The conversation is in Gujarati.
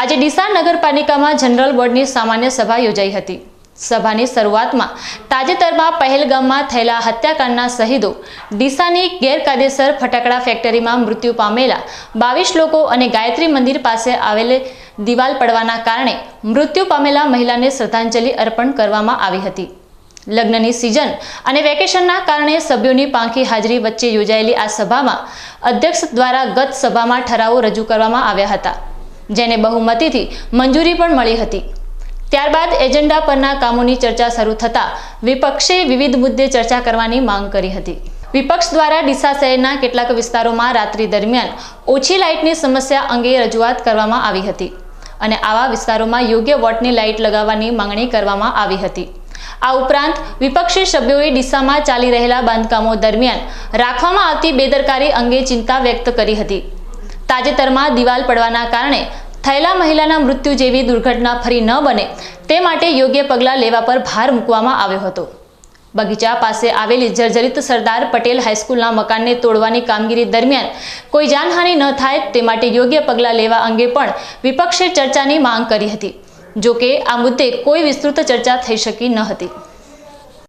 આજે ડીસા નગરપાલિકામાં જનરલ બોર્ડની સામાન્ય સભા યોજાઈ હતી. સભાની શરૂઆતમાં તાજેતરમાં પહેલગામમાં થયેલા હત્યાકાંડના શહીદો ડીસાની ગેરકાયદેસર ફટાકડા ફેક્ટરીમાં મૃત્યુ પામેલા બાવીસ લોકો અને ગાયત્રી મંદિર પાસે આવેલ દિવાલ પડવાના કારણે મૃત્યુ પામેલા મહિલાને શ્રદ્ધાંજલિ અર્પણ કરવામાં આવી હતી. લગ્નની સિઝન અને વેકેશનના કારણે સભ્યોની પાંખી હાજરી વચ્ચે યોજાયેલી આ સભામાં અધ્યક્ષ દ્વારા ગત સભામાં ઠરાવો રજૂ કરવામાં આવ્યા હતા. જેને બહુમતીથી મંજૂરી પણ મળી હતી. ત્યારબાદ એજન્ડા પરના કામોની ચર્ચા શરૂ થતાં વિપક્ષે વિવિધ મુદ્દે ચર્ચા કરવાની માંગ કરી હતી. વિપક્ષ દ્વારા ડીસા શહેરના કેટલાક વિસ્તારોમાં રાત્રિ દરમિયાન ઓછી લાઇટની સમસ્યા અંગે રજૂઆત કરવામાં આવી હતી અને આવા વિસ્તારોમાં યોગ્ય વોટની લાઇટ લગાવવાની માંગણી કરવામાં આવી હતી. આ ઉપરાંત વિપક્ષી સભ્યોએ ડીસામાં ચાલી રહેલા બાંધકામો દરમિયાન રાખવામાં આવતી બેદરકારી અંગે ચિંતા વ્યક્ત કરી હતી. તાજેતરમાં દિવાલ પડવાના કારણે થયેલા મહિલાના મૃત્યુ જેવી દુર્ઘટના ફરી ન બને તે માટે યોગ્ય પગલાં લેવા પર ભાર મૂકવામાં આવ્યો હતો. બગીચા પાસે આવેલી જર્જરિત સરદાર પટેલ હાઈસ્કૂલના મકાનને તોડવાની કામગીરી દરમિયાન કોઈ જાનહાનિ ન થાય તે માટે યોગ્ય પગલાં લેવા અંગે પણ વિપક્ષે ચર્ચાની માંગ કરી હતી. જોકે આ મુદ્દે કોઈ વિસ્તૃત ચર્ચા થઈ શકી ન હતી.